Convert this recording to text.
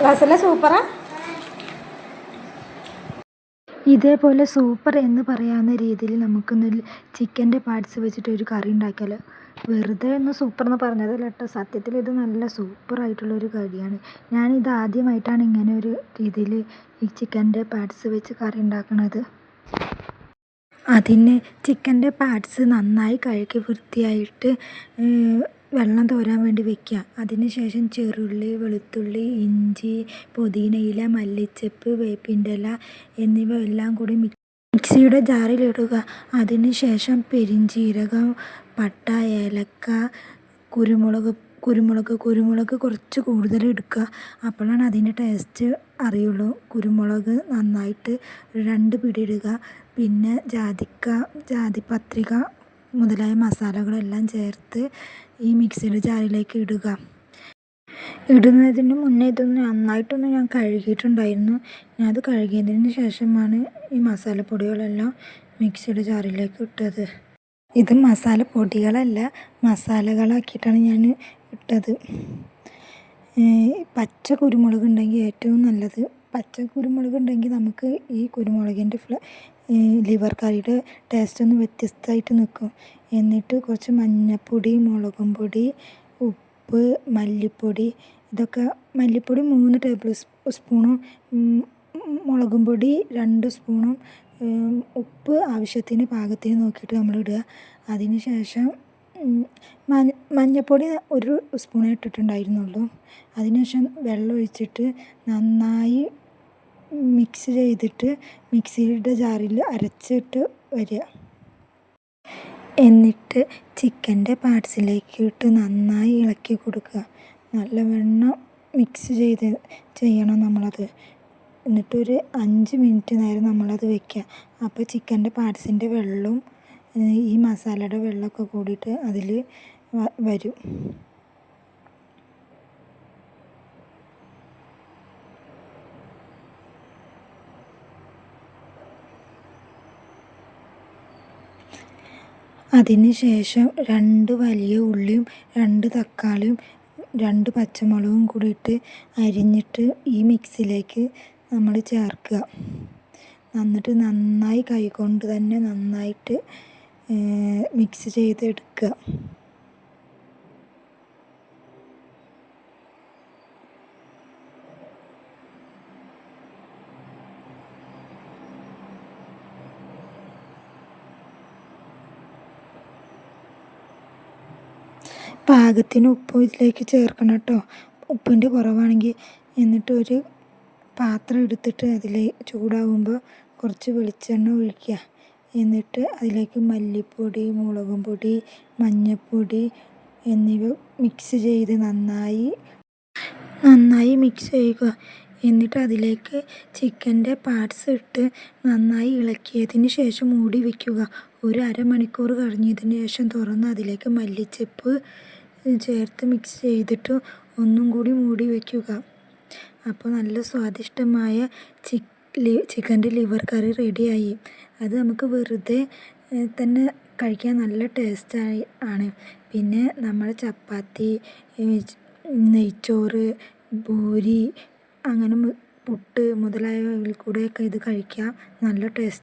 റസല സൂപ്പറാ. ഇതേപോലെ സൂപ്പർ എന്ന് പറയാവുന്ന രീതിയിൽ നമുക്കൊന്ന് ചിക്കന്റെ പാർട്സ് വെച്ചിട്ട് ഒരു കറി ഉണ്ടാക്കിയാൽ വെറുതെ ഒന്ന് സൂപ്പർ എന്ന് പറഞ്ഞതല്ല കേട്ടോ. സത്യത്തിൽ ഇത് നല്ല ഒരു കറിയാണ്. ഞാനിത് ആദ്യമായിട്ടാണ് ഇങ്ങനെ ഒരു രീതിയിൽ ഈ ചിക്കന്റെ പാർട്സ് വെച്ച് കറി ഉണ്ടാക്കുന്നത് അതിന് ചിക്കന്റെ പാർട്സ് നന്നായി കഴുകി വൃത്തിയായിട്ട് വെള്ളം തോരാൻ വേണ്ടി വെക്കുക അതിന് ശേഷം ചെറുള്ളി വെളുത്തുള്ളി ഇഞ്ചി പുതിനയില മല്ലിച്ചപ്പ് വേപ്പിന്റെ ഇല എന്നിവ എല്ലാം കൂടി മിക്സിയുടെ ജാറിലിടുക. അതിന് ശേഷം പെരിഞ്ചീരകം പട്ട ഏലക്ക കുരുമുളക് കുരുമുളക് കുരുമുളക് കുറച്ച് കൂടുതൽ എടുക്കുക അപ്പോഴാണ് അതിന്റെ ടേസ്റ്റ് അറിയുള്ളൂ. കുരുമുളക് നന്നായിട്ട് രണ്ട് പിടി ഇടുക. പിന്നെ ജാതിക്ക ജാതിപത്രിക മുതലായ മസാലകളെല്ലാം ചേർത്ത് ഈ മിക്സിയുടെ ജാറിലേക്ക് ഇടുക. ഇടുന്നതിന് മുന്നേ ഇതൊന്ന് നന്നായിട്ടൊന്ന് ഞാൻ കഴുകിയിട്ടുണ്ടായിരുന്നു. ഞാൻ അത് കഴുകിയതിന് ശേഷമാണ് ഈ മസാലപ്പൊടികളെല്ലാം മിക്സിയുടെ ജാറിലേക്ക് ഇട്ടത്. ഇത് മസാലപ്പൊടികളല്ല മസാലകളാക്കിയിട്ടാണ് ഞാൻ ഇട്ടത്. പച്ച കുരുമുളക് ഉണ്ടെങ്കിൽ ഏറ്റവും നല്ലത് പച്ച കുരുമുളക് ഉണ്ടെങ്കിൽ നമുക്ക് ഈ കുരുമുളകിന്റെ ഫ്ല ലിവർ കറിയുടെ ടേസ്റ്റ് ഒന്ന് വ്യത്യസ്തമായിട്ട് നിൽക്കും. എന്നിട്ട് കുറച്ച് മഞ്ഞൾപ്പൊടി മുളകും പൊടി ഉപ്പ് മല്ലിപ്പൊടി ഇതൊക്കെ മല്ലിപ്പൊടി മൂന്ന് ടേബിൾ സ്പൂണും മുളകും പൊടി രണ്ട് സ്പൂണും ഉപ്പ് ആവശ്യത്തിന് പാകത്തിന് നോക്കിയിട്ട് നമ്മൾ ഇടുക. അതിന് ശേഷം മഞ്ഞൾപ്പൊടി ഒരു സ്പൂണേ ഇട്ടിട്ടുണ്ടായിരുന്നുള്ളൂ. അതിനുശേഷം വെള്ളം ഒഴിച്ചിട്ട് നന്നായി മിക്സ് ചെയ്തിട്ട് മിക്സിയുടെ ജാറിൽ അരച്ചിട്ട് വരിക. എന്നിട്ട് ചിക്കന്റെ പാർട്സിലേക്ക് ഇട്ട് നന്നായി ഇളക്കി കൊടുക്കുക. നല്ലവണ്ണം മിക്സ് ചെയ്ത് ചെയ്യണം നമ്മളത്. എന്നിട്ടൊരു അഞ്ച് മിനിറ്റ് നേരം നമ്മളത് വെക്കുക. അപ്പോൾ ചിക്കന്റെ പാർട്സിന്റെ വെള്ളവും ഈ മസാലയുടെ വെള്ളമൊക്കെ കൂടിയിട്ട് അതിൽ വരും. അതിന് ശേഷം രണ്ട് വലിയ ഉള്ളിയും രണ്ട് തക്കാളിയും രണ്ട് പച്ചമുളകും കൂടി ഇട്ട് അരിഞ്ഞിട്ട് ഈ മിക്സിലേക്ക് നമ്മൾ ചേർക്കുക. എന്നിട്ട് നന്നായി കൈകൊണ്ട് തന്നെ നന്നായിട്ട് മിക്സ് ചെയ്തെടുക്കുക. പാകത്തിന് ഉപ്പ് ഇതിലേക്ക് ചേർക്കണം കേട്ടോ. ഉപ്പിന്റെ കുറവാണെങ്കിൽ എന്നിട്ട് ഒരു പാത്രം എടുത്തിട്ട് അതിൽ ചൂടാകുമ്പോൾ കുറച്ച് വെളിച്ചെണ്ണ ഒഴിക്കുക. എന്നിട്ട് അതിലേക്ക് മല്ലിപ്പൊടി മുളകും പൊടി മഞ്ഞൾപ്പൊടി എന്നിവ മിക്സ് ചെയ്ത് നന്നായി നന്നായി മിക്സ് ചെയ്യുക. എന്നിട്ട് അതിലേക്ക് ചിക്കന്റെ പാർട്സ് ഇട്ട് നന്നായി ഇളക്കിയതിന് ശേഷം മൂടി വയ്ക്കുക ഒരു അരമണിക്കൂർ കഴിഞ്ഞതിന് ശേഷം തുറന്ന് അതിലേക്ക് മല്ലിച്ചപ്പ് ചേർത്ത് മിക്സ് ചെയ്തിട്ട് ഒന്നും കൂടി മൂടി വയ്ക്കുക അപ്പോൾ നല്ല സ്വാദിഷ്ടമായ ചിക്കന്റെ ലിവർ കറി റെഡിയായി അത് നമുക്ക് വെറുതെ തന്നെ കഴിക്കാൻ നല്ല ടേസ്റ്റായി ആണ്. പിന്നെ നമ്മൾ ചപ്പാത്തി നെയ്ച്ചോറ് പൂരി അങ്ങനെ പുട്ട് മുതലായവയിൽ കൂടെയൊക്കെ ഇത് കഴിക്കാം നല്ല ടേസ്റ്റ്